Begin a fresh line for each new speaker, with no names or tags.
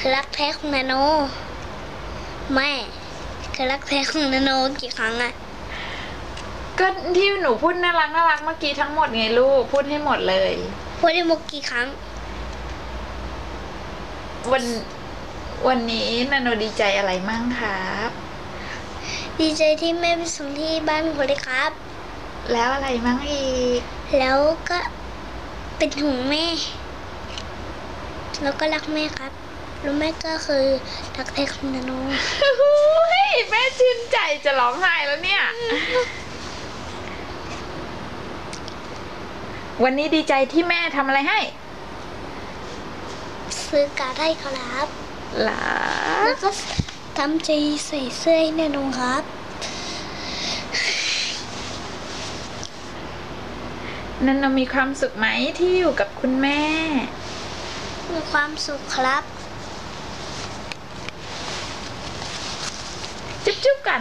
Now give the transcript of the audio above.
คือรักแท้ของนาโน แม่คือรักแท้ของนาโนกี่ครั้งอะ
ก็ที่หนูพูดน่ารักน่ารักเมื่อกี้ทั้งหมดไงลูกพูดให้หมดเลย
พูดได้มุกกี่ครั้ง
วันวันนี้นาโนดีใจอะไรมั่งครับ
ดีใจที่แม่ไปส่งที่บ้านคนเลยครับ
แล้วอะไรมั่งอีก
แล้วก็เป็นห่วงแม่ แล้วก็รักแม่ครับ แล้วแม่ก็คือรักแท้ของนาโน
เฮ้ยแม่ชื่นใจจะร้องไห้แล้วเนี่ย วันนี้ดีใจที่แม่ทำอะไรให้
ซื้อการ์ดให้ครับ
หลา
แล้วก็ทำใจใส่เสื้อให้นาโนครับ
นันโนมีความสุขไหมที่อยู่กับคุณแม่
มีความสุขครับ
จุ๊บจุ๊บกัน